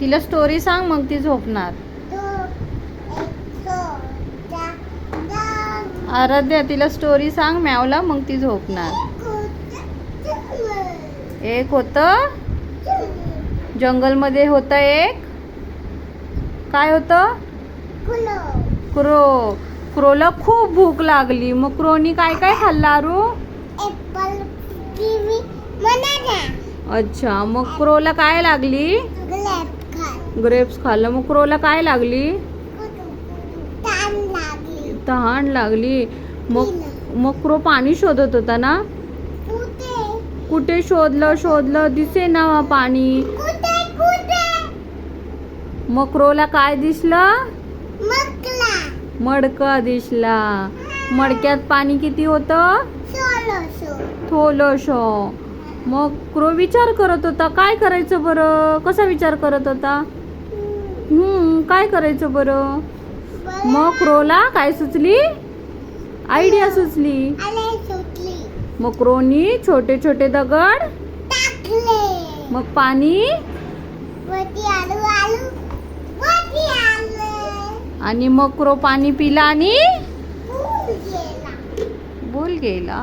तिला स्टोरी सांग मग ती झोपणार. आराध्या तिला स्टोरी सांग मॅवला मग ती झोपणार. एक होतं जंगलमध्ये होतं एक. काय होतं? क्रो क्रोला खूप भूक लागली. मग क्रोनी काय काय खाल्लं बनाना अच्छा मग क्रोला काय लागली? ग्रेप्स खाल्लं. मग क्रोला काय लागली? तहान लागली. मग मग क्रो पाणी शोधत होता ना? कुठे? शोधलं? शोधलं. दिसे ना पाणी. कुठे? कुठे? मग क्रोला काय दिसलं? मडका दिसला. मडक्यात पाणी किती होतं? थोलंसो मग क्रो विचार करत होता. काय करायचं बरं? कसा विचार करत होता? हम्म काय करायचं बरं? मग क्रोला काय सुचली? आयडिया सुचली. मग क्रोनी छोटे छोटे दगड मग पाणी वरती आलू आलू वरती आले आणि मग क्रो पाणी पिला आणि बोल गेला.